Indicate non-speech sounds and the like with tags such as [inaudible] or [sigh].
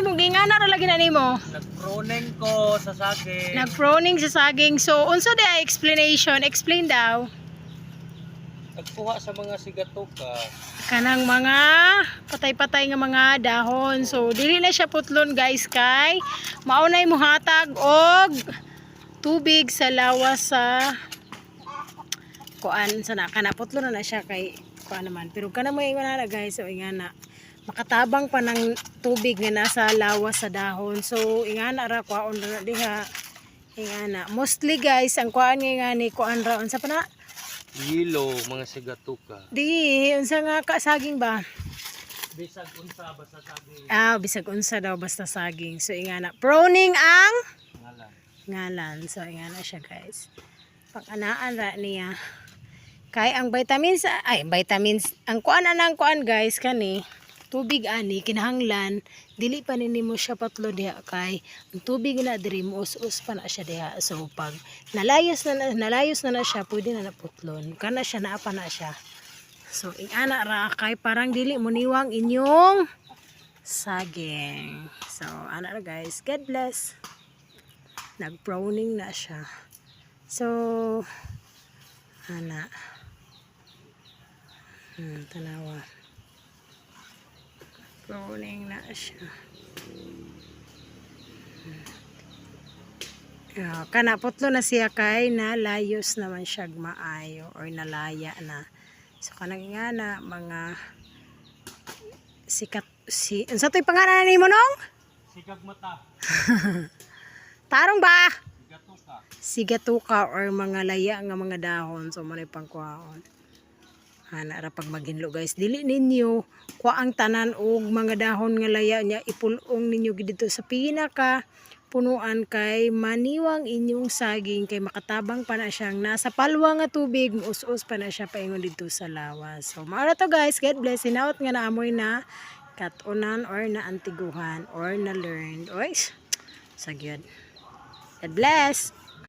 imong gingana ra lagi na nimo. Nag-proning ko sa saging. Nag-proning sa saging. So unsa di explanation? Explain daw. Nagkuha sa mga sigatuka. kanang mga patay-patay nga mga dahon. So dili na siya putlon guys kay maunay mo hatag og tubig sa lawas sa kuan sana kana putlon na na siya kay kuan naman. Pero kana mo ingon na guys so ingana makatabang pa ng tubig nga nasa lawas sa dahon. So ingana ra kuan ra diha. Ingana. Mostly guys ang kuan nga ni kuan ra unsa pa na? Yilo, mga sigatuka. Di, unsa nga kasaging ba? Bisag unsa basta saging. Ah, bisag unsa daw basta saging. So ingana, proning ang Ngalan. ngalan. So ingana siya guys. Pag-anaan ra niya. Kay ang vitamins, ay vitamins, ang kuan anang kuan guys kani, tubig ani kinahanglan dili pa nini mo siya patlo diha kay ang tubig na diri mo us pa na siya diha so pag nalayos na na- nalayos na na siya pwede na naputlon. Kana siya naa pa na siya. So ingana ra kay parang dili mo niwang inyong saging. So ana ra guys god bless. Nag-browning na siya. So ana hmm, tanawa. Browning na siya. Hmm. Putlo na siya kay na layos naman siya maayo or nalaya na. So kanang nga na mga sikat si unsa to'y pangalan nimo nong? Sigag mata. [laughs] tarong ba? Sigatuka. sigatuka or mga laya nga mga dahon. So mo pangkuhaon ana ra pag maghinlo guys. Dili ninyo kuha ang tanan og mga dahon nga laya nya ipulong ninyo gid dito sa pinaka punuan kay maniwang inyong saging kay makatabang pa na siyang nasa palwa nga tubig us-us pa na siya paingon dito sa lawas. So mao na to guys. God bless. Hinaot nga naamoy na katunan or na antiguhan or na learned. Oy sa God God bless